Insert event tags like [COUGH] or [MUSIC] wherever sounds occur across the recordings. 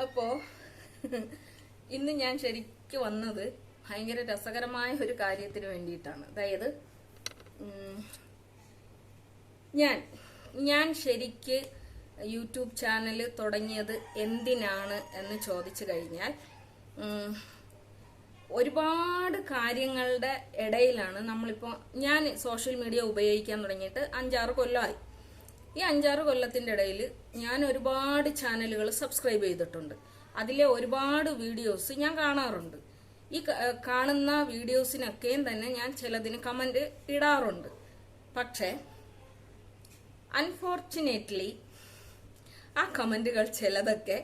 അപ്പോ ഇന്ന് ഞാൻ ശരിക്ക് വന്നത് ഭയങ്കര രസകരമായ ഒരു കാര്യത്തിന് വേണ്ടിയിട്ടാണ്. അതായത് ഞാൻ ഞാൻ ശരിക്ക് യൂട്യൂബ് ചാനൽ തുടങ്ങിയത് എന്തിനാണ് എന്ന് ചോദിച്ചു കഴിഞ്ഞാൽ ഒരുപാട് കാര്യങ്ങളുടെ ഇടയിലാണ് നമ്മളിപ്പോൾ ഞാൻ സോഷ്യൽ മീഡിയ ഉപയോഗിക്കാൻ തുടങ്ങിയിട്ട് അഞ്ചാറ് കൊല്ലമായി ഈ അഞ്ചാറ് കൊല്ലത്തിന്റെ ഇടയിൽ ഞാൻ ഒരുപാട് ചാനലുകൾ സബ്സ്ക്രൈബ് ചെയ്തിട്ടുണ്ട്. അതിലെ ഒരുപാട് വീഡിയോസ് ഞാൻ കാണാറുണ്ട്. ഈ കാണുന്ന വീഡിയോസിനൊക്കെയും തന്നെ ഞാൻ ചിലതിന് കമന്റ് ഇടാറുണ്ട്. പക്ഷേ അൺഫോർച്ചുനേറ്റ്ലി ആ കമന്റുകൾ ചിലതൊക്കെ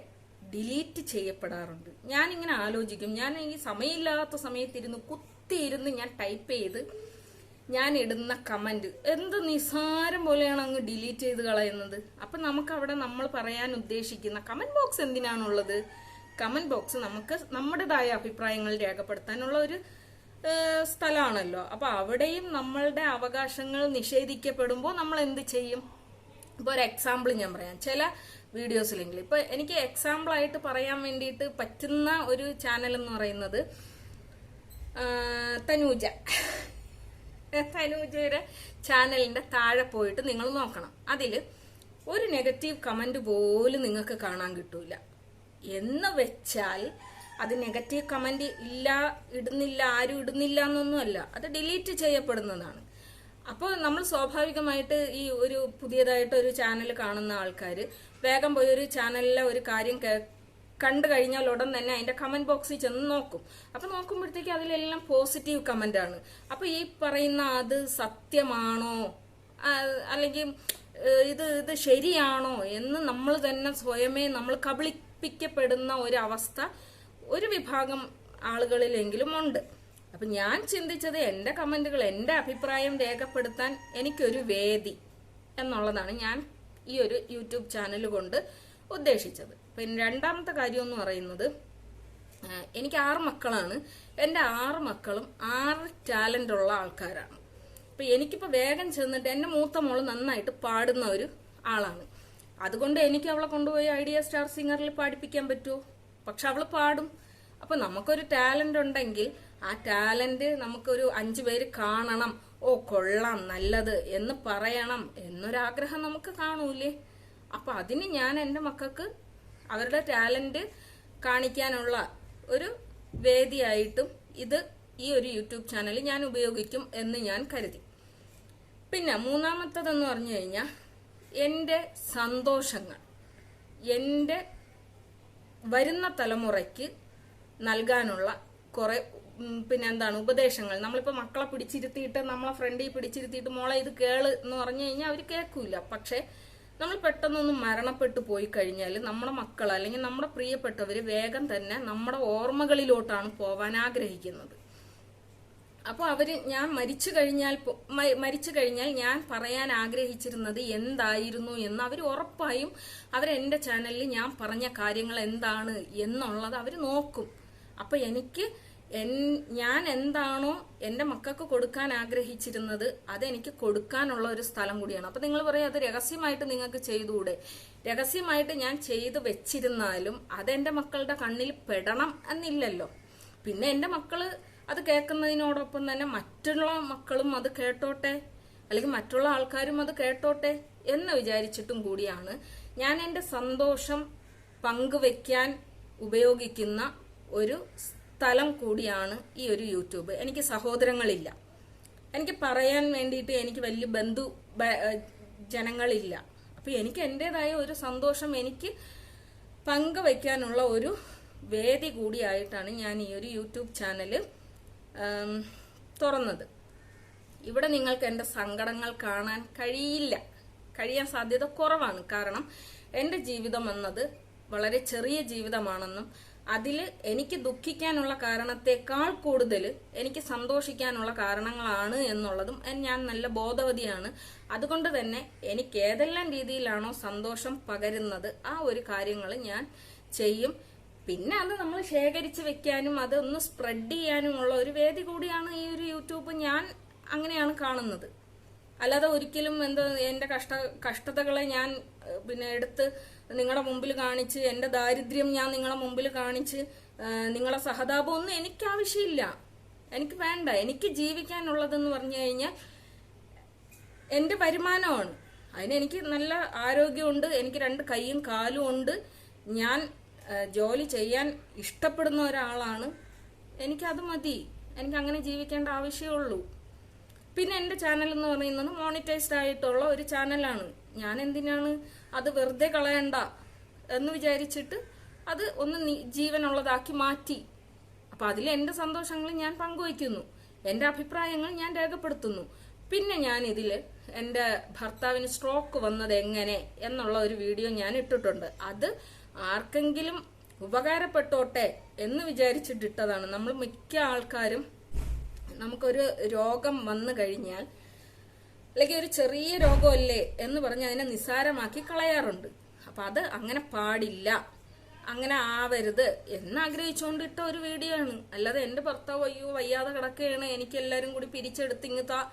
ഡിലീറ്റ് ചെയ്യപ്പെടാറുണ്ട്. ഞാനിങ്ങനെ ആലോചിക്കും. ഞാൻ ഈ സമയമില്ലാത്ത സമയത്തിരുന്ന് കുത്തിയിരുന്ന് ഞാൻ ടൈപ്പ് ചെയ്ത് ഞാൻ ഇടുന്ന കമന്റ് എന്ത് നിസാരം പോലെയാണ് അങ്ങ് ഡിലീറ്റ് ചെയ്ത് കളയുന്നത്? അപ്പം നമുക്കവിടെ നമ്മൾ പറയാൻ ഉദ്ദേശിക്കുന്ന കമന്റ് ബോക്സ് എന്തിനാണുള്ളത്? കമന്റ് ബോക്സ് നമുക്ക് നമ്മുടേതായ അഭിപ്രായങ്ങൾ രേഖപ്പെടുത്താനുള്ള ഒരു സ്ഥലമാണല്ലോ. അപ്പോൾ അവിടെയും നമ്മളുടെ അവകാശങ്ങൾ നിഷേധിക്കപ്പെടുമ്പോൾ നമ്മൾ എന്ത് ചെയ്യും? ഇപ്പോൾ ഒരു എക്സാമ്പിൾ ഞാൻ പറയാം. ചില വീഡിയോസിലെങ്കിലും. ഇപ്പോൾ എനിക്ക് എക്സാമ്പിളായിട്ട് പറയാൻ വേണ്ടിയിട്ട് പറ്റുന്ന ഒരു ചാനൽ എന്ന് പറയുന്നത് തനൂജ. തനൂജയുടെ ചാനലിന്റെ താഴെ പോയിട്ട് നിങ്ങൾ നോക്കണം. അതിൽ ഒരു നെഗറ്റീവ് കമന്റ് പോലും നിങ്ങൾക്ക് കാണാൻ കിട്ടൂല. എന്ന് വെച്ചാൽ അത് നെഗറ്റീവ് കമന്റ് ഇല്ല ഇടുന്നില്ല ആരും ഇടുന്നില്ല എന്നൊന്നുമല്ല അത് ഡിലീറ്റ് ചെയ്യപ്പെടുന്നതാണ്. അപ്പോൾ നമ്മൾ സ്വാഭാവികമായിട്ട് ഈ ഒരു പുതിയതായിട്ട് ഒരു ചാനൽ കാണുന്ന ആൾക്കാർ വേഗം പോയി ഒരു ചാനലിലെ ഒരു കാര്യം കണ്ടു കഴിഞ്ഞാൽ ഉടൻ തന്നെ അതിന്റെ കമന്റ് ബോക്സിൽ ചെന്ന് നോക്കും. അപ്പൊ നോക്കുമ്പോഴത്തേക്ക് അതിലെല്ലാം പോസിറ്റീവ് കമന്റ് ആണ്. അപ്പൊ ഈ പറയുന്ന അത് സത്യമാണോ? അല്ലെങ്കിൽ ഇത് ഇത് ശരിയാണോ എന്ന് നമ്മൾ തന്നെ സ്വയമേ നമ്മൾ കബളിപ്പിക്കപ്പെടുന്ന ഒരു അവസ്ഥ ഒരു വിഭാഗം ആളുകളിലെങ്കിലും ഉണ്ട്. അപ്പൊ ഞാൻ ചിന്തിച്ചത് എന്റെ കമന്റുകൾ എന്റെ അഭിപ്രായം രേഖപ്പെടുത്താൻ എനിക്കൊരു വേദി എന്നുള്ളതാണ് ഞാൻ ഈ ഒരു യൂട്യൂബ് ചാനൽ കൊണ്ട് ഉദ്ദേശിച്ചത്. പിന്നെ രണ്ടാമത്തെ കാര്യം എന്ന് പറയുന്നത് എനിക്ക് ആറ് മക്കളാണ്. എന്റെ ആറ് മക്കളും ആറ് ടാലന്റ് ഉള്ള ആൾക്കാരാണ്. അപ്പൊ എനിക്കിപ്പോ വേഗം ചെന്നിട്ട് എന്റെ മൂത്ത മോൾ നന്നായിട്ട് പാടുന്ന ഒരു ആളാണ്. അതുകൊണ്ട് എനിക്ക് അവളെ കൊണ്ടുപോയി ഐഡിയ സ്റ്റാർ സിംഗറിൽ പാടിപ്പിക്കാൻ പറ്റുമോ പക്ഷെ അവൾ പാടും. അപ്പൊ നമുക്കൊരു ടാലന്റ് ഉണ്ടെങ്കിൽ ആ ടാലന്റ് നമുക്കൊരു അഞ്ചു പേര് കാണണം. ഓ കൊള്ളാം നല്ലത് എന്ന് പറയണം എന്നൊരാഗ്രഹം നമുക്ക് കാണൂലേ? അപ്പൊ അതിന് ഞാൻ എന്റെ മക്കൾക്ക് അവരുടെ ടാലന്റ് കാണിക്കാനുള്ള ഒരു വേദിയായിട്ടും ഇത് ഈ ഒരു യൂട്യൂബ് ചാനൽ ഞാൻ ഉപയോഗിക്കും എന്ന് ഞാൻ കരുതി. പിന്നെ മൂന്നാമത്തതെന്ന് പറഞ്ഞു കഴിഞ്ഞാൽ എന്റെ സന്തോഷങ്ങൾ. എന്റെ വരുന്ന തലമുറയ്ക്ക് നൽകാനുള്ള കുറെ പിന്നെ എന്താണ് ഉപദേശങ്ങൾ. നമ്മളിപ്പോൾ മക്കളെ പിടിച്ചിരുത്തിയിട്ട് നമ്മളെ ഫ്രണ്ടിൽ പിടിച്ചിരുത്തിയിട്ട് മോളെ ഇത് കേൾ എന്ന് പറഞ്ഞു കഴിഞ്ഞാൽ അവർ കേൾക്കൂല. പക്ഷെ നമ്മൾ പെട്ടെന്നൊന്ന് മരണപ്പെട്ടു പോയി കഴിഞ്ഞാൽ നമ്മുടെ മക്കൾ അല്ലെങ്കിൽ നമ്മുടെ പ്രിയപ്പെട്ടവർ വേഗം തന്നെ നമ്മുടെ ഓർമ്മകളിലോട്ടാണ് പോവാൻ ആഗ്രഹിക്കുന്നത്. അപ്പോൾ അവർ ഞാൻ മരിച്ചു കഴിഞ്ഞാൽ മരിച്ചു കഴിഞ്ഞാൽ ഞാൻ പറയാൻ ആഗ്രഹിച്ചിരുന്നത് എന്തായിരുന്നു എന്ന് അവർ ഉറപ്പായും അവരെന്റെ ചാനലിൽ ഞാൻ പറഞ്ഞ കാര്യങ്ങൾ എന്താണ് എന്നുള്ളത് അവർ നോക്കും. അപ്പോൾ എനിക്ക് എൻ- ഞാൻ എന്താണോ എന്റെ മക്കൾക്ക് കൊടുക്കാൻ ആഗ്രഹിച്ചിരുന്നത് അതെനിക്ക് കൊടുക്കാനുള്ള ഒരു സ്ഥലം കൂടിയാണ്. അപ്പൊ നിങ്ങൾ പറയും അത് രഹസ്യമായിട്ട് നിങ്ങൾക്ക് ചെയ്തുകൂടെ? രഹസ്യമായിട്ട് ഞാൻ ചെയ്തു വെച്ചിരുന്നാലും അതെന്റെ മക്കളുടെ കണ്ണിൽ പെടണം എന്നില്ലല്ലോ. പിന്നെ എന്റെ മക്കൾ അത് കേൾക്കുന്നതിനോടൊപ്പം തന്നെ മറ്റുള്ള മക്കളും അത് കേട്ടോട്ടെ? അല്ലെങ്കിൽ മറ്റുള്ള ആൾക്കാരും അത് കേട്ടോട്ടെ എന്ന് വിചാരിച്ചിട്ടും കൂടിയാണ് ഞാൻ എന്റെ സന്തോഷം പങ്കുവെക്കാൻ ഉപയോഗിക്കുന്ന ഒരു സ്ഥലം കൂടിയാണ് ഈ ഒരു യൂട്യൂബ്. എനിക്ക് സഹോദരങ്ങളില്ല. എനിക്ക് പറയാൻ വേണ്ടിയിട്ട് എനിക്ക് വലിയ ബന്ധു ജനങ്ങളില്ല. അപ്പൊ എനിക്ക് എന്റെതായ ഒരു സന്തോഷം എനിക്ക് പങ്കുവയ്ക്കാനുള്ള ഒരു വേദി കൂടിയായിട്ടാണ് ഞാൻ ഈ ഒരു യൂട്യൂബ് ചാനൽ തുറന്നത്. ഇവിടെ നിങ്ങൾക്ക് എന്റെ സങ്കടങ്ങൾ കാണാൻ കഴിയില്ല. കഴിയാൻ സാധ്യത കുറവാണ്. കാരണം എന്റെ ജീവിതം എന്നത് വളരെ ചെറിയ ജീവിതമാണെന്നും അതിൽ എനിക്ക് ദുഃഖിക്കാനുള്ള കാരണത്തെക്കാൾ കൂടുതൽ എനിക്ക് സന്തോഷിക്കാനുള്ള കാരണങ്ങളാണ് എന്നുള്ളതും ഞാൻ നല്ല ബോധവതിയാണ്. അതുകൊണ്ട് തന്നെ എനിക്ക് ഏതെല്ലാം രീതിയിലാണോ സന്തോഷം പകരുന്നത് ആ ഒരു കാര്യങ്ങൾ ഞാൻ ചെയ്യും. പിന്നെ അത് നമ്മൾ ശേഖരിച്ച് വെക്കാനും അതൊന്ന് സ്പ്രെഡ് ചെയ്യാനുമുള്ള ഒരു വേദി കൂടിയാണ് ഈ ഒരു യൂട്യൂബ് ഞാൻ അങ്ങനെയാണ് കാണുന്നത്. അല്ലാതെ ഒരിക്കലും എന്താ എന്റെ കഷ്ട കഷ്ടതകളെ ഞാൻ പിന്നെ എടുത്ത് നിങ്ങളുടെ മുമ്പിൽ കാണിച്ച് എന്റെ ദാരിദ്ര്യം ഞാൻ നിങ്ങളുടെ മുമ്പിൽ കാണിച്ച് നിങ്ങളെ സഹതാപം ഒന്നും എനിക്ക് ആവശ്യമില്ല. എനിക്ക് വേണ്ട. എനിക്ക് ജീവിക്കാനുള്ളതെന്ന് പറഞ്ഞു കഴിഞ്ഞാൽ എന്റെ വരുമാനമാണ്. അതിന് എനിക്ക് നല്ല ആരോഗ്യമുണ്ട്. എനിക്ക് രണ്ട് കൈയും കാലും ഉണ്ട്. ഞാൻ ജോലി ചെയ്യാൻ ഇഷ്ടപ്പെടുന്ന ഒരാളാണ്. എനിക്കത് മതി. എനിക്ക് അങ്ങനെ ജീവിക്കേണ്ട ആവശ്യമുള്ളൂ. പിന്നെ എന്റെ ചാനൽ എന്ന് പറയുന്നത് മോണിറ്റൈസ്ഡ് ആയിട്ടുള്ള ഒരു ചാനലാണ് ഞാൻ എന്തിനാണ് അത് വെറുതെ കളയണ്ട എന്ന് വിചാരിച്ചിട്ട് അത് ഒന്ന് ജീവനുള്ളതാക്കി മാറ്റി. അപ്പൊ അതിൽ എന്റെ സന്തോഷങ്ങൾ ഞാൻ പങ്കുവയ്ക്കുന്നു. എന്റെ അഭിപ്രായങ്ങൾ ഞാൻ രേഖപ്പെടുത്തുന്നു. പിന്നെ ഞാൻ ഇതിൽ എന്റെ ഭർത്താവിന് സ്ട്രോക്ക് വന്നത് എങ്ങനെ എന്നുള്ള ഒരു വീഡിയോ ഞാൻ ഇട്ടിട്ടുണ്ട്. അത് ആർക്കെങ്കിലും ഉപകാരപ്പെട്ടോട്ടെ എന്ന് വിചാരിച്ചിട്ടിട്ടതാണ്. നമ്മൾ മിക്ക ആൾക്കാരും നമുക്കൊരു രോഗം വന്നു കഴിഞ്ഞാൽ അല്ലെങ്കിൽ ഒരു ചെറിയ രോഗമല്ലേ എന്ന് പറഞ്ഞ് അതിനെ നിസാരമാക്കി കളയാറുണ്ട്. അപ്പൊ അത് അങ്ങനെ പാടില്ല. അങ്ങനെ ആവരുത് എന്ന് ആഗ്രഹിച്ചുകൊണ്ട് ഇട്ട ഒരു വീഡിയോ ആണ് അല്ലാതെ എന്റെ ഭർത്താവ് അയ്യോ വയ്യാതെ കിടക്കുകയാണ് എനിക്ക് എല്ലാരും കൂടി പിരിച്ചെടുത്ത് ഇങ്ങത്താ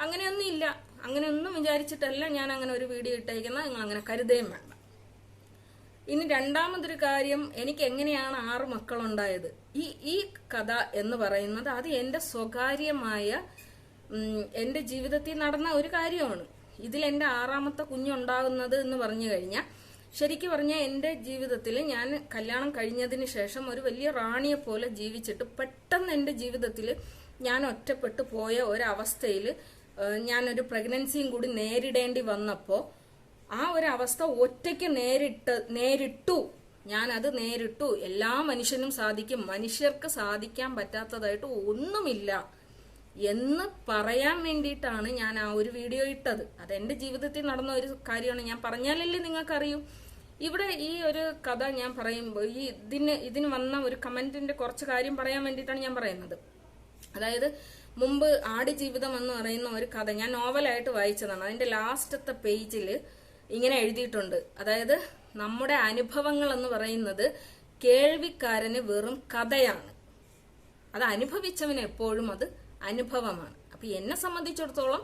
അങ്ങനെയൊന്നും ഇല്ല. അങ്ങനെയൊന്നും വിചാരിച്ചിട്ടല്ല ഞാൻ അങ്ങനെ ഒരു വീഡിയോ ഇട്ടേക്കുന്നത്. നിങ്ങൾ അങ്ങനെ കരുതുകയും വേണ്ട. ഇനി രണ്ടാമതൊരു കാര്യം എനിക്ക് എങ്ങനെയാണ് ആറ് മക്കളുണ്ടായത്? ഈ ഈ കഥ എന്ന് പറയുന്നത് അത് എന്റെ സ്വകാര്യമായ എന്റെ ജീവിതത്തിൽ നടന്ന ഒരു കാര്യമാണ്. ഇതിൽ എന്റെ ആറാമത്തെ കുഞ്ഞുണ്ടാകുന്നത് എന്ന് പറഞ്ഞു കഴിഞ്ഞാൽ ശരിക്കും പറഞ്ഞാൽ എന്റെ ജീവിതത്തിൽ ഞാൻ കല്യാണം കഴിഞ്ഞതിന് ശേഷം ഒരു വലിയ റാണിയെ പോലെ ജീവിച്ചിട്ട് പെട്ടെന്ന് എന്റെ ജീവിതത്തിൽ ഞാൻ ഒറ്റപ്പെട്ടു പോയ ഒരവസ്ഥയിൽ ഞാനൊരു പ്രഗ്നൻസിയും കൂടി നേരിടേണ്ടി വന്നപ്പോൾ ആ ഒരു അവസ്ഥ ഒറ്റയ്ക്ക് നേരിട്ട് നേരിട്ടു. ഞാനത് നേരിട്ടു. എല്ലാ മനുഷ്യനും സാധിക്കും. മനുഷ്യർക്ക് സാധിക്കാൻ പറ്റാത്തതായിട്ട് ഒന്നുമില്ല. എന്ന് പറയാൻ വേണ്ടിയിട്ടാണ് ഞാൻ ആ ഒരു വീഡിയോ ഇട്ടത്. അത് എന്റെ ജീവിതത്തിൽ നടന്ന ഒരു കാര്യമാണ്. ഞാൻ പറഞ്ഞാലല്ലേ നിങ്ങൾക്കറിയൂ. ഇവിടെ ഈ ഒരു കഥ ഞാൻ പറയുമ്പോൾ ഈ ഇതിന് ഇതിന് വന്ന ഒരു കമന്റിന്റെ കുറച്ച് കാര്യം പറയാൻ വേണ്ടിയിട്ടാണ് ഞാൻ പറയുന്നത്. അതായത് മുമ്പ് ആടുജീവിതം എന്ന് പറയുന്ന ഒരു കഥ ഞാൻ നോവലായിട്ട് വായിച്ചതാണ്. അതിന്റെ ലാസ്റ്റത്തെ പേജിൽ ഇങ്ങനെ എഴുതിയിട്ടുണ്ട്. അതായത് നമ്മുടെ അനുഭവങ്ങൾ എന്ന് പറയുന്നത് കേൾവിക്കാരന് വെറും കഥയാണ്. അത് അനുഭവിച്ചവന് എപ്പോഴും അത് അനുഭവമാണ്. അപ്പൊ എന്നെ സംബന്ധിച്ചിടത്തോളം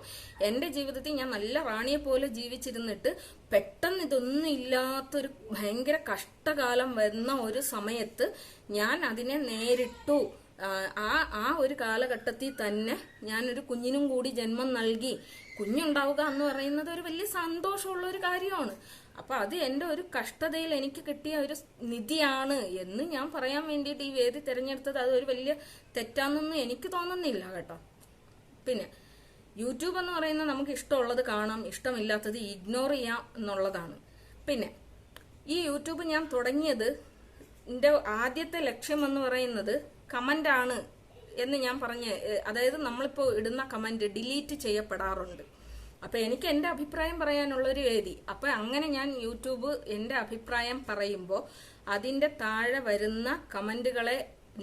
എന്റെ ജീവിതത്തിൽ ഞാൻ നല്ല റാണിയെ പോലെ ജീവിച്ചിരുന്നിട്ട് പെട്ടെന്ന് ഇതൊന്നും ഇല്ലാത്തൊരു ഭയങ്കര കഷ്ടകാലം വരുന്ന ഒരു സമയത്ത് ഞാൻ അതിനെ നേരിട്ടു. ആ, ആ ഒരു കാലഘട്ടത്തിൽ തന്നെ ഞാനൊരു കുഞ്ഞിനും കൂടി ജന്മം നൽകി. കുഞ്ഞുണ്ടാവുക എന്ന് പറയുന്നത് ഒരു വലിയ സന്തോഷമുള്ള ഒരു കാര്യമാണ്. അപ്പൊ അത് എന്റെ ഒരു കഷ്ടതയിൽ എനിക്ക് കിട്ടിയ ഒരു നിധിയാണ് എന്ന് ഞാൻ പറയാൻ വേണ്ടിയിട്ട് ഈ വേദി തിരഞ്ഞെടുത്തത്. അത് ഒരു വലിയ തെറ്റാന്നൊന്നും എനിക്ക് തോന്നുന്നില്ല കേട്ടോ. പിന്നെ യൂട്യൂബ് എന്ന് പറയുന്നത് നമുക്ക് ഇഷ്ടമുള്ളത് കാണാം ഇഷ്ടമില്ലാത്തത് ഇഗ്നോർ ചെയ്യാം എന്നുള്ളതാണ്. പിന്നെ ഈ യൂട്യൂബ് ഞാൻ തുടങ്ങിയത് എന്റെ ആദ്യത്തെ ലക്ഷ്യം എന്ന് പറയുന്നത് കമന്റ് ആണ് എന്ന് ഞാൻ പറഞ്ഞ് അതായത് നമ്മളിപ്പോൾ ഇടുന്ന കമന്റ് ഡിലീറ്റ് ചെയ്യപ്പെടാറുണ്ട്. അപ്പോൾ എനിക്ക് എന്റെ അഭിപ്രായം പറയാനുള്ളൊരു വേദി അപ്പൊ അങ്ങനെ ഞാൻ യൂട്യൂബ് എന്റെ അഭിപ്രായം പറയുമ്പോൾ അതിന്റെ താഴെ വരുന്ന കമന്റുകളെ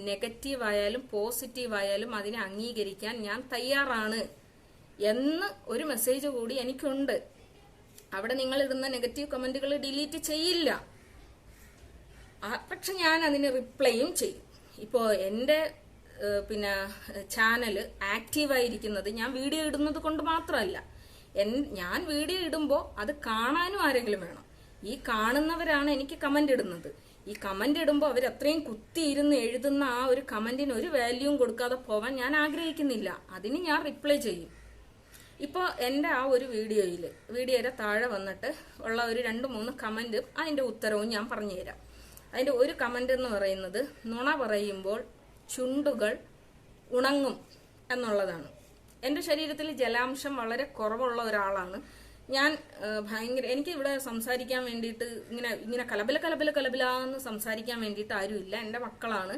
നെഗറ്റീവായാലും പോസിറ്റീവായാലും അതിനെ അംഗീകരിക്കാൻ ഞാൻ തയ്യാറാണ് എന്ന് ഒരു മെസ്സേജ് കൂടി എനിക്കുണ്ട്. അവിടെ നിങ്ങൾ ഇടുന്ന നെഗറ്റീവ് കമന്റുകൾ ഡിലീറ്റ് ചെയ്യില്ല. പക്ഷെ ഞാൻ അതിന് റിപ്ലൈയും ചെയ്യും. ഇപ്പോൾ എന്റെ പിന്നെ ചാനൽ ആക്റ്റീവായിരിക്കുന്നത് ഞാൻ വീഡിയോ ഇടുന്നത് കൊണ്ട് മാത്രമല്ല. എൻ ഞാൻ വീഡിയോ ഇടുമ്പോൾ അത് കാണാനും ആരെങ്കിലും വേണം. ഈ കാണുന്നവരാണ് എനിക്ക് കമന്റ് ഇടുന്നത്. ഈ കമന്റ് ഇടുമ്പോൾ അവർ അത്രയും കുത്തിയിരുന്ന് എഴുതുന്ന ആ ഒരു കമന്റിന് ഒരു വാല്യൂവും കൊടുക്കാതെ പോവാൻ ഞാൻ ആഗ്രഹിക്കുന്നില്ല. അതിന് ഞാൻ റിപ്ലൈ ചെയ്യും. ഇപ്പോൾ എന്റെ ആ ഒരു വീഡിയോയിൽ വീഡിയോയുടെ താഴെ വന്നിട്ട് ഉള്ള ഒരു രണ്ട് മൂന്ന് കമന്റും അതിന്റെ ഉത്തരവും ഞാൻ പറഞ്ഞുതരാം. അതിന്റെ ഒരു കമന്റ് എന്ന് പറയുന്നത് നുണ പറയുമ്പോൾ ചുണ്ടുകൾ ഉണങ്ങും എന്നുള്ളതാണ്. എന്റെ ശരീരത്തിൽ ജലാംശം വളരെ കുറവുള്ള ഒരാളാണ്. ഞാൻ ഭയങ്കര എനിക്ക് ഇവിടെ സംസാരിക്കാൻ വേണ്ടിയിട്ട് ഇങ്ങനെ ഇങ്ങനെ കലബല കലബല കലബലാന്ന് സംസാരിക്കാൻ വേണ്ടിയിട്ട് ആരുമില്ല. എന്റെ മക്കളാണ്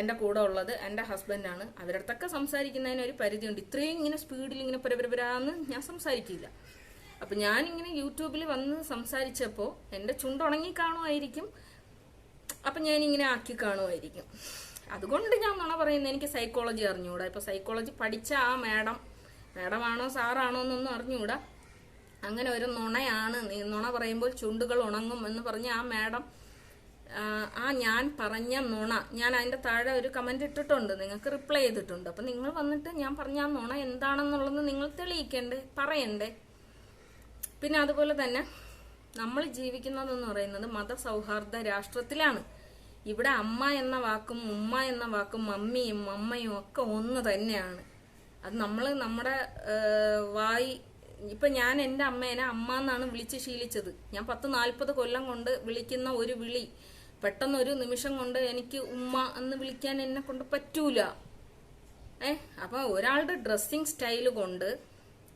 എന്റെ കൂടെ ഉള്ളത് എന്റെ ഹസ്ബൻഡാണ് അവരടുത്തൊക്കെ സംസാരിക്കുന്നതിന് ഒരു പരിധിയുണ്ട്. ഇത്രയും ഇങ്ങനെ സ്പീഡിൽ ഇങ്ങനെ പരപരപരാന്ന് ഞാൻ സംസാരിക്കില്ല. അപ്പൊ ഞാനിങ്ങനെ യൂട്യൂബിൽ വന്ന് സംസാരിച്ചപ്പോൾ എന്റെ ചുണ്ടുണങ്ങി കാണുമായിരിക്കും അപ്പൊ ഞാനിങ്ങനെ ആക്കി കാണുമായിരിക്കും അതുകൊണ്ട് ഞാൻ നുണ പറയുന്നത് എനിക്ക് സൈക്കോളജി അറിഞ്ഞുകൂടാ ഇപ്പം സൈക്കോളജി പഠിച്ച ആ മാഡം മാഡമാണോ സാറാണോ എന്നൊന്നും അറിഞ്ഞുകൂടാ അങ്ങനെ ഒരു നുണയാണ്. നുണ പറയുമ്പോൾ ചുണ്ടുകൾ ഉണങ്ങും എന്ന് പറഞ്ഞ ആ മാഡം ആ, ഞാൻ പറഞ്ഞ നുണ ഞാൻ അതിന്റെ താഴെ ഒരു കമന്റ് ഇട്ടിട്ടുണ്ട്. നിങ്ങൾക്ക് റിപ്ലൈ ചെയ്തിട്ടുണ്ട്. അപ്പം നിങ്ങൾ വന്നിട്ട് ഞാൻ പറഞ്ഞ ആ നുണ എന്താണെന്നുള്ളത് നിങ്ങൾ തെളിയിക്കണ്ടേ പറയണ്ടേ. പിന്നെ അതുപോലെ തന്നെ നമ്മൾ ജീവിക്കുന്നതെന്ന് പറയുന്നത് മതസൗഹാർദ്ദ രാഷ്ട്രത്തിലാണ്. ഇവിടെ അമ്മ എന്ന വാക്കും ഉമ്മ എന്ന വാക്കും മമ്മിയും അമ്മയും ഒക്കെ ഒന്ന് തന്നെയാണ്. അത് നമ്മൾ നമ്മുടെ ഏഹ്, വായി ഇപ്പൊ ഞാൻ എന്റെ അമ്മേനെ അമ്മ എന്നാണ് വിളിച്ച് ശീലിച്ചത്. ഞാൻ പത്ത് നാൽപ്പത് കൊല്ലം കൊണ്ട് വിളിക്കുന്ന ഒരു വിളി പെട്ടെന്ന് ഒരു നിമിഷം കൊണ്ട് എനിക്ക് ഉമ്മ എന്ന് വിളിക്കാൻ എന്നെ കൊണ്ട് പറ്റൂല. ഏ അപ്പൊ ഒരാളുടെ ഡ്രസ്സിങ് സ്റ്റൈൽ കൊണ്ട്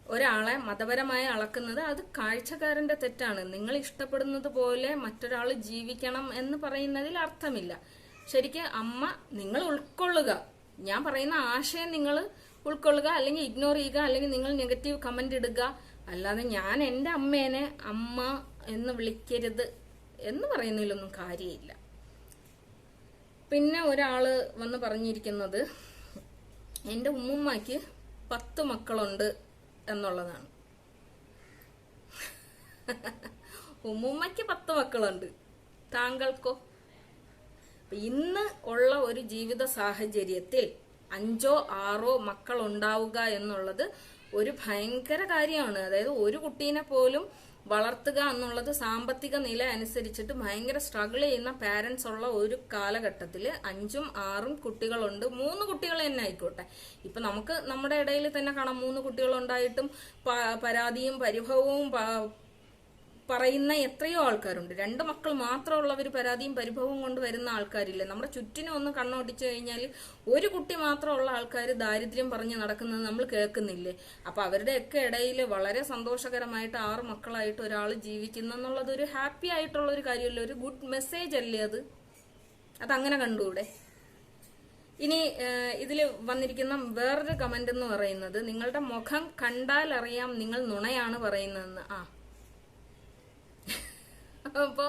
ഒരാളെ മതപരമായി അളക്കുന്നത് അത് കാഴ്ചക്കാരന്റെ തെറ്റാണ്. നിങ്ങൾ ഇഷ്ടപ്പെടുന്നത് പോലെ മറ്റൊരാൾ ജീവിക്കണം എന്ന് പറയുന്നതിൽ അർത്ഥമില്ല. ശരിക്ക് അമ്മ നിങ്ങൾ ഉൾക്കൊള്ളുക. ഞാൻ പറയുന്ന ആശയം നിങ്ങൾ ഉൾക്കൊള്ളുക അല്ലെങ്കിൽ ഇഗ്നോർ ചെയ്യുക അല്ലെങ്കിൽ നിങ്ങൾ നെഗറ്റീവ് കമന്റ് ഇടുക. അല്ലാതെ ഞാൻ എന്റെ അമ്മേനെ അമ്മ എന്ന് വിളിക്കരുത് എന്ന് പറയുന്നതിലൊന്നും കാര്യമില്ല. പിന്നെ ഒരാൾ വന്ന് പറഞ്ഞിരിക്കുന്നത് എന്റെ ഉമ്മുമ്മയ്ക്ക് പത്ത് മക്കളുണ്ട്. എന്നുള്ളതാണ്. ഉമ്മുമ്മയ്ക്ക് പത്ത് മക്കളുണ്ട്. താങ്കൾക്കോ? ഇന്ന് ഉള്ള ഒരു ജീവിത സാഹചര്യത്തിൽ അഞ്ചോ ആറോ മക്കൾ ഉണ്ടാവുക എന്നുള്ളത് ഒരു ഭയങ്കര കാര്യമാണ്. അതായത് ഒരു കുട്ടീനെ പോലും വളർത്തുക എന്നുള്ളത് സാമ്പത്തിക നില അനുസരിച്ചിട്ട് ഭയങ്കര സ്ട്രഗിൾ ചെയ്യുന്ന പാരൻസ് ഉള്ള ഒരു കാലഘട്ടത്തിൽ അഞ്ചും ആറും കുട്ടികളുണ്ട്. മൂന്ന് കുട്ടികൾ തന്നെ ആയിക്കോട്ടെ. ഇപ്പൊ നമുക്ക് നമ്മുടെ ഇടയിൽ തന്നെ കാണാം. മൂന്ന് കുട്ടികളുണ്ടായിട്ടും പരാതിയും പരിഭവവും പറയുന്ന എത്രയോ ആൾക്കാരുണ്ട്. രണ്ട് മക്കൾ മാത്രമുള്ളവർ പരാതിയും പരിഭവവും കൊണ്ട് വരുന്ന ആൾക്കാരില്ല. നമ്മുടെ ചുറ്റിനും ഒന്ന് കണ്ണോടിച്ചു കഴിഞ്ഞാൽ ഒരു കുട്ടി മാത്രമുള്ള ആൾക്കാർ ദാരിദ്ര്യം പറഞ്ഞ് നടക്കുന്നത് നമ്മൾ കേൾക്കുന്നില്ലേ? അപ്പൊ അവരുടെയൊക്കെ ഇടയിൽ വളരെ സന്തോഷകരമായിട്ട് ആറ് മക്കളായിട്ട് ഒരാൾ ജീവിക്കുന്നു എന്നുള്ളത് ഒരു ഹാപ്പി ആയിട്ടുള്ള ഒരു കാര്യമല്ലേ. ഒരു ഗുഡ് മെസ്സേജ് അല്ലേ അത്? അതങ്ങനെ കണ്ടുകൂടെ? ഇനി ഇതിൽ വന്നിരിക്കുന്ന വേറൊരു കമന്റ് എന്ന് പറയുന്നത് നിങ്ങളുടെ മുഖം കണ്ടാൽ അറിയാം നിങ്ങൾ നുണയാണ് പറയുന്നതെന്ന്. ആ. അപ്പോ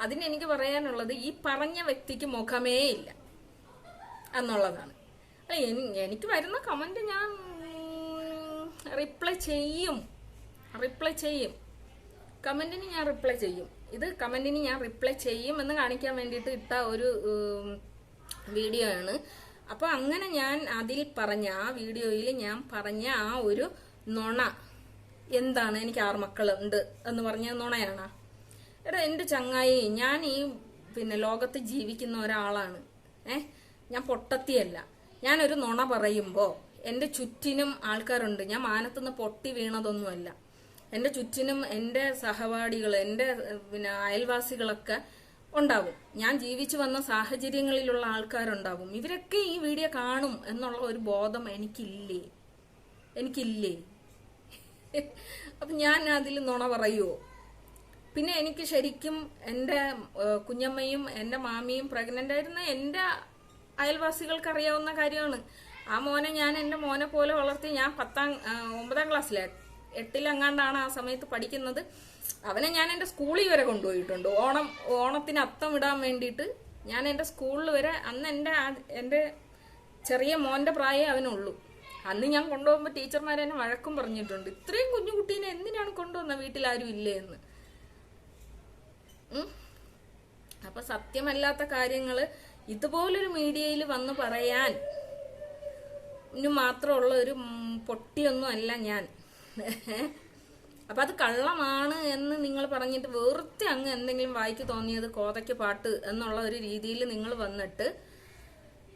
അതിന് എനിക്ക് പറയാനുള്ളത് ഈ പറഞ്ഞ വ്യക്തിക്ക് മുഖമേ ഇല്ല എന്നുള്ളതാണ്. അല്ല, എനിക്ക് വരുന്ന കമന്റ് ഞാൻ റിപ്ലൈ ചെയ്യും. റിപ്ലൈ ചെയ്യും. കമന്റിന് ഞാൻ റിപ്ലൈ ചെയ്യും. ഇത് കമന്റിന് ഞാൻ റിപ്ലൈ ചെയ്യും എന്ന് കാണിക്കാൻ വേണ്ടിയിട്ട് ഇട്ട ഒരു വീഡിയോ ആണ്. അപ്പൊ അങ്ങനെ ഞാൻ അതിൽ പറഞ്ഞ ആ വീഡിയോയിൽ ഞാൻ പറഞ്ഞ ആ ഒരു നുണ എന്താണ്? എനിക്ക് ആറ് മക്കളുണ്ട് എന്ന് പറഞ്ഞ നുണയാണോ? എടാ എന്റെ ചങ്ങായി ഞാൻ ഈ പിന്നെ ലോകത്ത് ജീവിക്കുന്ന ഒരാളാണ്. ഏ? ഞാൻ പൊട്ടത്തിയല്ല. ഞാനൊരു നുണ പറയുമ്പോ എന്റെ ചുറ്റിനും ആൾക്കാരുണ്ട്. ഞാൻ മാനത്തുനിന്ന് പൊട്ടി വീണതൊന്നുമല്ല. എന്റെ ചുറ്റിനും എന്റെ സഹപാഠികൾ എന്റെ പിന്നെ അയൽവാസികളൊക്കെ ഉണ്ടാവും. ഞാൻ ജീവിച്ചു വന്ന സാഹചര്യങ്ങളിലുള്ള ആൾക്കാരുണ്ടാവും. ഇവരൊക്കെ ഈ വീഡിയോ കാണും എന്നുള്ള ഒരു ബോധം എനിക്കില്ലേ? എനിക്കില്ലേ? [LAUGHS] അപ്പൊ ഞാൻ അതിൽ നുണ പറയുവോ? പിന്നെ എനിക്ക് ശരിക്കും എന്റെ കുഞ്ഞമ്മയും എന്റെ മാമിയും പ്രഗ്നന്റ് ആയിരുന്ന എന്റെ അയൽവാസികൾക്ക് അറിയാവുന്ന കാര്യമാണ്. ആ മോനെ ഞാൻ എന്റെ മോനെ പോലെ വളർത്തി ഞാൻ പത്താം ഒമ്പതാം ക്ലാസ്സിലെ. എട്ടിലെങ്ങാണ്ടാണ് ആ സമയത്ത് പഠിക്കുന്നത്. അവനെ ഞാൻ എന്റെ സ്കൂളിൽ വരെ കൊണ്ടുപോയിട്ടുണ്ട്. ഓണം ഓണത്തിന് അത്തം ഇടാൻ വേണ്ടിയിട്ട് ഞാൻ എന്റെ സ്കൂളിൽ വരെ അന്ന് എന്റെ എന്റെ ചെറിയ മോന്റെ പ്രായമേ അവനുള്ളൂ. അന്ന് ഞാൻ കൊണ്ടുപോകുമ്പോൾ ടീച്ചർമാർ എന്നെ വഴക്കും പറഞ്ഞിട്ടുണ്ട്. ഇത്രയും കുഞ്ഞു കുട്ടീനെ എന്തിനാണ് കൊണ്ടുവന്ന? വീട്ടിലാരും ഇല്ലേ എന്ന്. അപ്പൊ സത്യമല്ലാത്ത കാര്യങ്ങൾ ഇതുപോലൊരു മീഡിയയിൽ വന്ന് പറയാൻ മാത്രമുള്ള ഒരു പൊട്ടിയൊന്നും അല്ല ഞാൻ. അപ്പൊ അത് കള്ളമാണ് എന്ന് നിങ്ങൾ പറഞ്ഞിട്ട് വെറുതെ അങ്ങ് എന്തെങ്കിലും വായിക്ക് തോന്നിയത് കോതയ്ക്ക് പാട്ട് എന്നുള്ള ഒരു രീതിയിൽ നിങ്ങൾ വന്നിട്ട്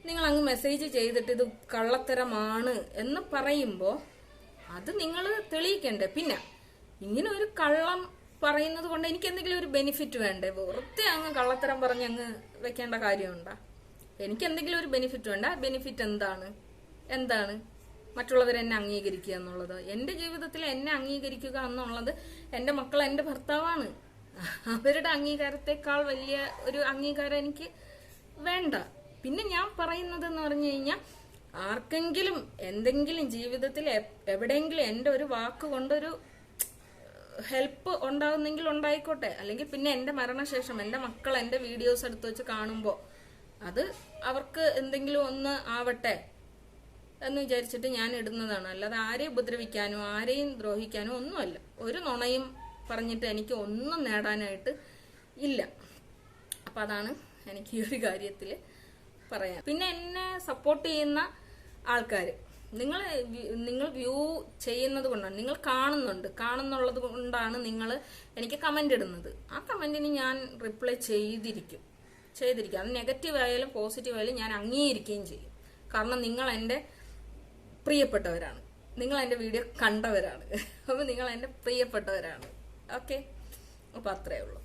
നിങ്ങൾ അങ്ങ് മെസ്സേജ് ചെയ്തിട്ട് ഇത് കള്ളത്തരമാണ് എന്ന് പറയുമ്പോൾ അത് നിങ്ങൾ തെളിയിക്കണ്ടേ. പിന്നെ ഇങ്ങനെ ഒരു കള്ളം പറയുന്നത് കൊണ്ട് എനിക്ക് എന്തെങ്കിലും ഒരു ബെനിഫിറ്റ് വേണ്ടേ? വെറുതെ അങ്ങ് കള്ളത്തരം പറഞ്ഞ് അങ്ങ് വെക്കേണ്ട കാര്യമുണ്ടോ? എനിക്ക് എന്തെങ്കിലും ഒരു ബെനിഫിറ്റ് വേണ്ട? ആ ബെനിഫിറ്റ് എന്താണ്? എന്താണ്? മറ്റുള്ളവർ എന്നെ അംഗീകരിക്കുക എന്നുള്ളത്. എന്റെ ജീവിതത്തിൽ എന്നെ അംഗീകരിക്കുക എന്നുള്ളത് എന്റെ മക്കൾ എന്റെ ഭർത്താവാണ്. അവരുടെ അംഗീകാരത്തെക്കാൾ വലിയ ഒരു അംഗീകാരം എനിക്ക് വേണ്ട. പിന്നെ ഞാൻ പറയുന്നത് എന്ന് പറഞ്ഞു കഴിഞ്ഞാൽ ആർക്കെങ്കിലും എന്തെങ്കിലും ജീവിതത്തിൽ എവിടെയെങ്കിലും എന്റെ ഒരു വാക്ക് കൊണ്ടൊരു ഹെൽപ്പ് ഉണ്ടാവുന്നെങ്കിൽ ഉണ്ടായിക്കോട്ടെ. അല്ലെങ്കിൽ പിന്നെ എന്റെ മരണശേഷം എന്റെ മക്കൾ എന്റെ വീഡിയോസ് എടുത്ത് വെച്ച് കാണുമ്പോൾ അത് അവർക്ക് എന്തെങ്കിലും ഒന്ന് ആവട്ടെ എന്ന് വിചാരിച്ചിട്ട് ഞാൻ ഇടുന്നതാണ്. അല്ലാതെ ആരെയും ഉപദ്രവിക്കാനോ ആരെയും ദ്രോഹിക്കാനോ ഒന്നുമല്ല. ഒരു നുണയും പറഞ്ഞിട്ട് എനിക്ക് ഒന്നും നേടാനായിട്ട് ഇല്ല. അപ്പം അതാണ് എനിക്ക് ഈ ഒരു കാര്യത്തിൽ പറയാൻ. പിന്നെ എന്നെ സപ്പോർട്ട് ചെയ്യുന്ന ആൾക്കാർ നിങ്ങൾ നിങ്ങൾ വ്യൂ ചെയ്യുന്നത് കൊണ്ടാണ് നിങ്ങൾ കാണുന്നുണ്ട് കാണുന്നുള്ളത് കൊണ്ടാണ് നിങ്ങൾ എനിക്ക് കമന്റ് ഇടുന്നത്. ആ കമന്റിന് ഞാൻ റിപ്ലൈ ചെയ്തിരിക്കും. ചെയ്തിരിക്കും. അത് നെഗറ്റീവ് ആയാലും പോസിറ്റീവ് ആയാലും ഞാൻ അംഗീകരിക്കുകയും ചെയ്യും. കാരണം നിങ്ങൾ എന്റെ പ്രിയപ്പെട്ടവരാണ്. നിങ്ങൾ എന്റെ വീഡിയോ കണ്ടവരാണ്. [LAUGHS] അപ്പോൾ നിങ്ങൾ എന്റെ പ്രിയപ്പെട്ടവരാണ്. ഓക്കെ അപ്പോൾ അത്രയേ ഉള്ളൂ.